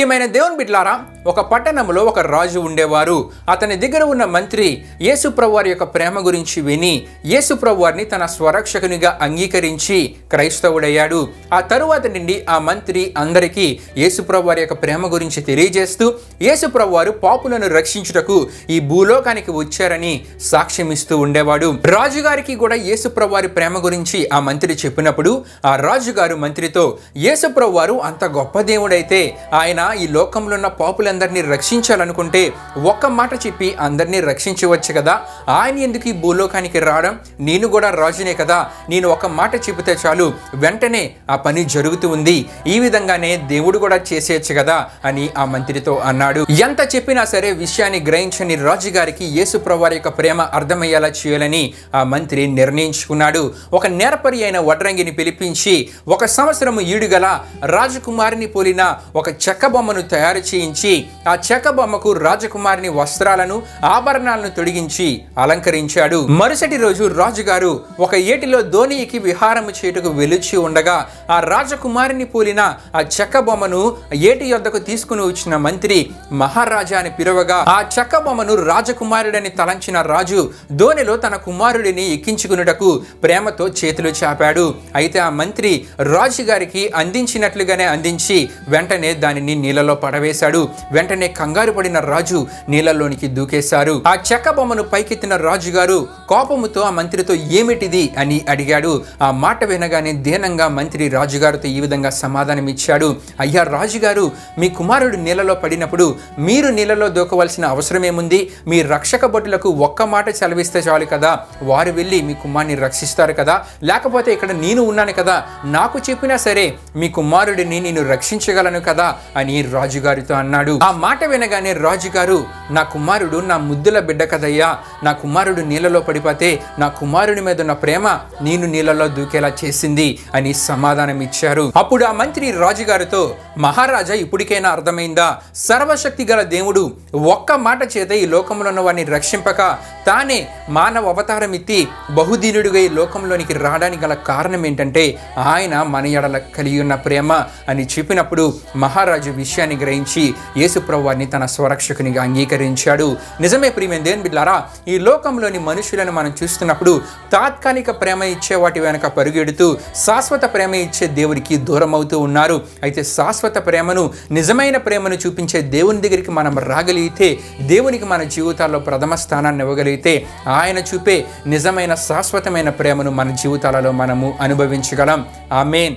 ప్రియమైన దేవుని బిడ్లారా ఒక పట్టణంలో ఒక రాజు ఉండేవారు. అతని దగ్గర ఉన్న మంత్రి యేసుప్రవారి యొక్క ప్రేమ గురించి విని యేసుప్రవారిని తన స్వరక్షకునిగా అంగీకరించి క్రైస్తవుడయ్యాడు. ఆ తరువాత నుండి ఆ మంత్రి అందరికీ యేసుప్రవారి యొక్క ప్రేమ గురించి తెలియజేస్తూ ఏసుప్రభువారు పాపులను రక్షించుటకు ఈ భూలోకానికి వచ్చారని సాక్ష్యమిస్తూ ఉండేవాడు. రాజుగారికి కూడా యేసుప్రభవారి ప్రేమ గురించి ఆ మంత్రి చెప్పినప్పుడు ఆ రాజుగారు మంత్రితో యేసుప్రవారు అంత గొప్ప దేవుడైతే ఆయన ఈ లోకంలో ఉన్న పాపులందరినీ రక్షించాలనుకుంటే ఒక్క మాట చెప్పి అందరినీ రక్షించవచ్చు కదా? ఆయన ఎందుకు ఈ భూలోకానికి రావడం? నేను కూడా రాజునే కదా. నేను ఒక మాట చెబితే చాలు. వెంటనే ఆ పని జరుగుతూ ఉంది. ఈ విధంగానే దేవుడు కూడా చేసేయచ్చు కదా అని ఆ మంత్రితో అన్నాడు. ఎంత చెప్పినా సరే విషయాన్ని గ్రహించని రాజుగారికి యేసు వారి యొక్క ప్రేమ అర్థమయ్యేలా చేయాలని ఆ మంత్రి నిర్ణయించుకున్నాడు. ఒక నేరపరి అయిన వడ్రంగిని పిలిపించి ఒక సంవత్సరం ఈడుగల రాజకుమారిని పోలిన ఒక చెక్క బొమ్మను తయారు చేయించి ఆ చెక్క బొమ్మకు రాజకుమారిని వస్త్రాలను ఆభరణాలను తొడిగించి అలంకరించాడు. మరుసటి రోజు రాజుగారు ఒక ఏటిలో ధోనికి విహారము చేయుటకు వెలుచి ఉండగా ఆ రాజకుమారిని పోలిన ఆ చెక్క బొమ్మను ఏటి యొద్దకు తీసుకుని వచ్చిన మంత్రి మహారాజా అని పిలువగా ఆ చెక్క బొమ్మను రాజకుమారుడని తలంచిన రాజు ధోనిలో తన కుమారుడిని ఎక్కించుకున్నటకు ప్రేమతో చేతులు చాపాడు. అయితే ఆ మంత్రి రాజుగారికి అందించినట్లుగానే అందించి వెంటనే దానిని నీళ్ళలో పడవేశాడు. వెంటనే కంగారు పడిన రాజు నీళ్ళలోనికి దూకేశారు. ఆ చెక్క బొమ్మను పైకెత్తిన రాజుగారు కోపముతో ఆ మంత్రితో ఏమిటిది? అని అడిగాడు. ఆ మాట వినగానే దీనంగా మంత్రి రాజుగారితో ఈ విధంగా సమాధానం ఇచ్చాడు. అయ్యా రాజుగారు మీ కుమారుడు నీళ్ళలో పడినప్పుడు మీరు నీళ్ళలో దూకవలసిన అవసరం ఏముంది మీ రక్షక భటులకు ఒక్క మాట సెలవిస్తే చాలు కదా. వారు వెళ్ళి మీ కుమారుని రక్షిస్తారు కదా. లేకపోతే ఇక్కడ నేను ఉన్నాను కదా. నాకు చెప్పినా సరే మీ కుమారుడిని నేను రక్షించగలను కదా అని రాజుగారితో అన్నాడు. ఆ మాట వినగానే రాజుగారు నా కుమారుడు నా ముద్దుల బిడ్డ కదయ్యా. నా కుమారుడు నీళ్ళలో పడిపోతే నా కుమారుడి మీద ఉన్న ప్రేమ నేను నీళ్ళలో దూకేలా చేసింది అని సమాధానం ఇచ్చారు. అప్పుడు ఆ మంత్రి రాజుగారితో మహారాజా ఇప్పటికైనా అర్థమైందా? సర్వశక్తి గల దేవుడు ఒక్క మాట చేత ఈ లోకంలో ఉన్న వారిని రక్షింపక తానే మానవ అవతారం ఎత్తి బహుదీనుడిగా ఈ లోకంలోనికి రావడానికి గల కారణం ఏంటంటే ఆయన మన ఎడల కలిగి ఉన్న ప్రేమ అని చెప్పినప్పుడు మహారాజు విషయాన్ని గ్రహించి యేసుప్రభు వారిని తన స్వరక్షకునిగా అంగీకరించాడు నిజమే ప్రియమైన దేని బిడ్డారా ఈ లోకంలోని మనుషులను మనం చూస్తున్నప్పుడు తాత్కాలిక ప్రేమ ఇచ్చే వాటి వెనక పరుగెడుతూ శాశ్వత ప్రేమ ఇచ్చే దేవుడికి దూరం అవుతూ ఉన్నారు. అయితే శాశ్వత ప్రేమను నిజమైన ప్రేమను చూపించే దేవుని దగ్గరికి మనం రాగలిగితే దేవునికి మన జీవితాల్లో ప్రథమ స్థానాన్ని ఇవ్వగలిగితే ఆయన చూపే నిజమైన శాశ్వతమైన ప్రేమను మన జీవితాలలో మనము అనుభవించగలం. ఆమెన్.